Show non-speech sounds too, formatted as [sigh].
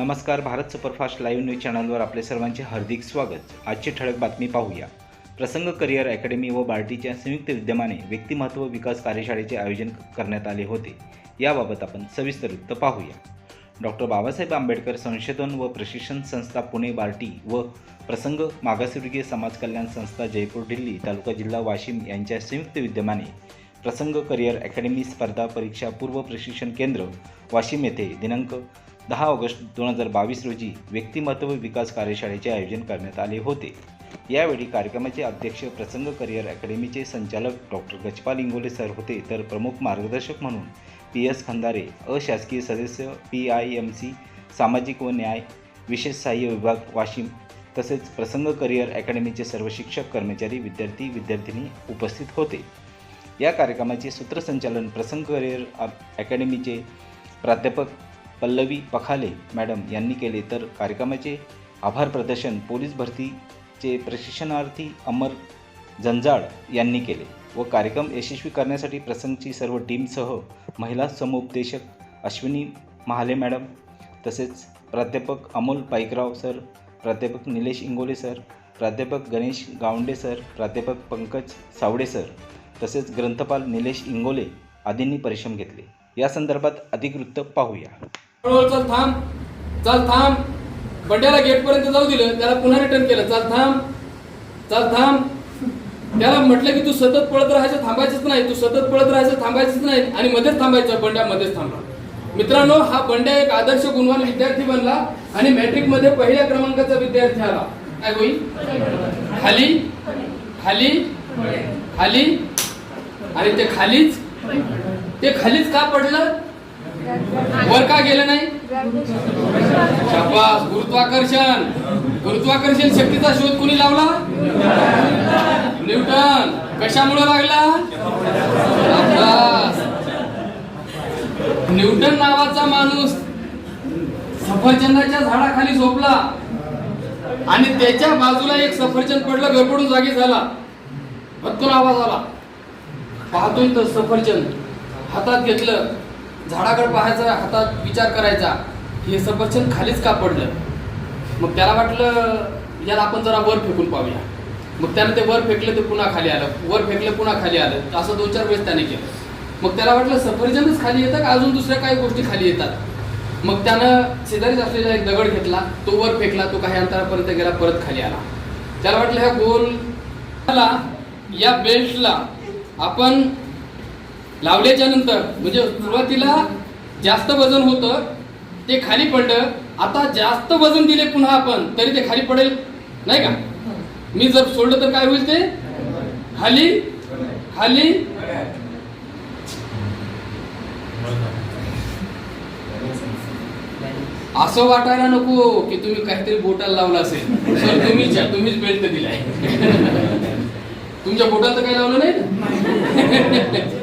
नमस्कार Bharat superfast live news चॅनलवर आपले सर्वांचे हार्दिक स्वागत. आजची ठळक बातमी पाहूया. प्रसंग करिअर अकॅडमी व बार्टीच्या संयुक्त विद्यमाने व्यक्तिमत्व विकास कार्यशाळेचे आयोजन करण्यात आले होते. याबाबत आपण सविस्तर वृत्त पाहूया. डॉक्टर बाबासाहेब आंबेडकर संशोधन व प्रशिक्षण संस्था पुणे बार्टी व प्रसंग मागासवर्गीय समाज कल्याण संस्था जयपूर दिल्ली तालुका जिल्हा वाशिम यांच्या संयुक्त विद्यमाने प्रसंग करिअर अकॅडमी स्पर्धा परीक्षा पूर्व प्रशिक्षण केंद्र वाशिम येथे दिनांक दहा ऑगस्ट दोन हजार बावीस रोजी व्यक्तिमत्व विकास कार्यशाळेचे आयोजन करण्यात आले होते. यावेळी कार्यक्रमाचे अध्यक्ष प्रसंग करिअर अकॅडमीचे संचालक डॉक्टर गजपाल इंगोले सर होते. तर प्रमुख मार्गदर्शक म्हणून पी एस खंदारे अशासकीय सदस्य पी आय एम सी सामाजिक व न्याय विशेष सहाय्य विभाग वाशिम तसेच प्रसंग करिअर अकॅडमीचे सर्व शिक्षक कर्मचारी विद्यार्थी विद्यार्थिनी उपस्थित होते. या कार्यक्रमाचे सूत्रसंचालन प्रसंग करिअर अकॅडमीचे प्राध्यापक पल्लवी पखाले मॅडम यांनी केले तर कार्यक्रमाचे आभार प्रदर्शन पोलीस भरतीचे प्रशिक्षणार्थी अमर जंजाळ यांनी केले व कार्यक्रम यशस्वी करण्यासाठी प्रसंगची सर्व टीमसह महिला समुपदेशक अश्विनी महाले मॅडम तसेच प्राध्यापक अमोल पाईकराव सर प्राध्यापक निलेश इंगोले सर प्राध्यापक गणेश गावंडे सर प्राध्यापक पंकज सावडे सर तसेच ग्रंथपाल निलेश इंगोले आदींनी परिश्रम घेतले. या संदर्भात अधिक वृत्त पाहूया. चल थांब चल थांब. बंड्याला गेट पर्यंत जाऊ दिलं त्याला पुन्हा रिटर्न केलं. चल थांब चल थांब. त्याला म्हटलं की तू सतत पळत राहायचं थांबायचंच नाही. तू सतत पळत राहायचं थांबायचंच नाही. आणि मध्येच थांबायचं बंड्या मध्येच थांबला. मित्रांनो हा बंड्या एक आदर्श गुणवान विद्यार्थी बनला आणि मॅट्रिकमध्ये पहिल्या क्रमांकाचा विद्यार्थी आला. काय होईल खाली खाली खाली. आणि ते खालीच? ते खालीच का पडलं? वर का गेलं नाही? शाबास गुरुत्वाकर्षण. गुरुत्वाकर्षण शक्तीचा शोध कोणी लावला? न्यूटन. कशामुळे लागला? न्यूटन नावाचा माणूस सफरचंदाच्या झाडाखाली झोपला. आणि त्याच्या बाजूला एक सफरचंद पडलं गडबडून जागी झाला. भत्तून आवाज आला. पाहतोय तर सफरचंद हातात घेतलं. झाडाकडे पाहायचा हातात विचार करायचा हे सफरचंद खालीच का पडलं? मग त्याला वाटलं याला आपण जरा वर फेकून पाहूया. मग त्यानं ते वर फेकलं ते पुन्हा खाली आलं. वर फेकलं पुन्हा खाली आलं. असं दोन चार वेळेस त्याने केलं. मग त्याला वाटलं सफरचंदच खाली येतं का? अजून दुसऱ्या काही गोष्टी खाली येतात? मग त्यानं शेजारीच असलेला एक दगड घेतला तो वर फेकला तो काही अंतरापर्यंत गेला परत खाली आला. त्याला वाटलं ह्या गोल या बेल्टला आपण लावल्याच्या नंतर म्हणजे सुरुवातीला जास्त वजन होतं ते खाली पडलं. आता जास्त वजन दिले पुन्हा आपण तरी ते खाली पडेल नाही का? मी जर सोडलं तर काय होईल ते? खाली खाली. असं वाटायला नको की तुम्ही काहीतरी बोटाला लावलं असेल. सर तुम्हीच तुम्हीच बेल्ट दिलाय. [laughs] तुमच्या बोटाला तर काही लावलं नाही ना?